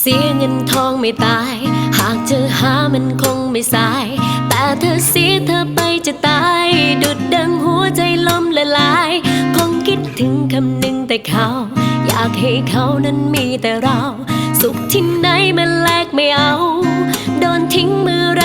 เสียเงินทองไม่ตาย หากเธอหามันคงไม่สาย แต่เธอเสียเธอไปจะตาย ดุดดังหัวใจล้มละลาย คงคิดถึงคำหนึ่งแต่เขา อยากให้เขานั้นมีแต่เรา สุขที่ไหนมันแลกไม่เอา โดนทิ้งเมื่อไร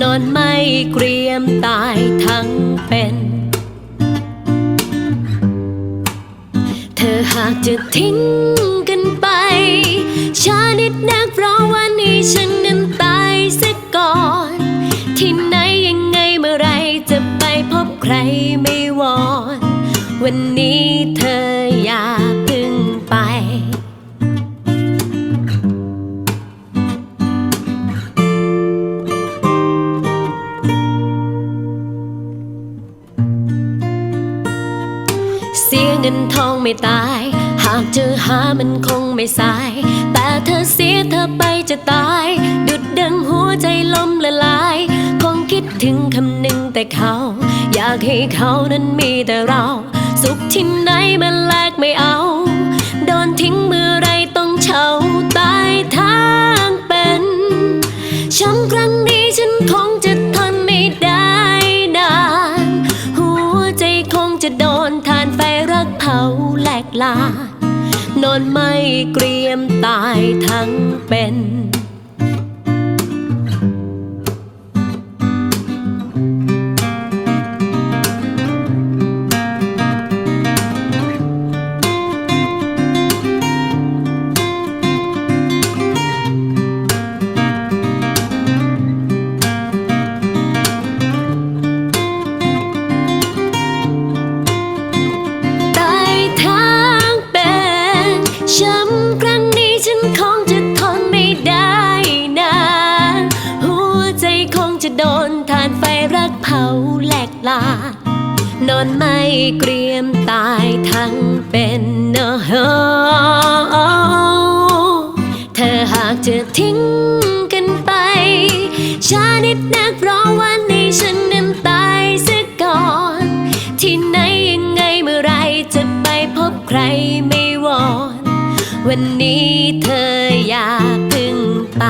นอนไม่เกรียมตายทั้งเป็น เธอหากจะทิ้งกันไปช้านิดนักเพราะวันนี้ฉันนั้นตายเสียก่อน ที่ไหนยังไงเมื่อไรจะไปพบใครไม่วอน วันนี้เธอ เงินทองไม่ตาย หากเจอหามันคงไม่สาย แต่เธอเสียเธอไปจะตาย ดุดดังหัวใจล้มละลาย คงคิดถึงคำหนึ่งแต่เขา อยากให้เขานั้นมีแต่เรา สุขที่ไหนมันแลกไม่เอา โดนทิ้งเมื่อไรต้องเฉาตาย นอนไม่เกรียมตายทั้งเป็น นอนไม่เกรียมตายทั้งเป็นเนอะเธอหากจะทิ้งกันไป ช้านิดนักเพราะวันนี้ฉันนั้นตายเสียก่อน ที่ไหนยังไงเมื่อไรจะไปพบใครไม่วอน วันนี้เธออย่าเพึ่งไป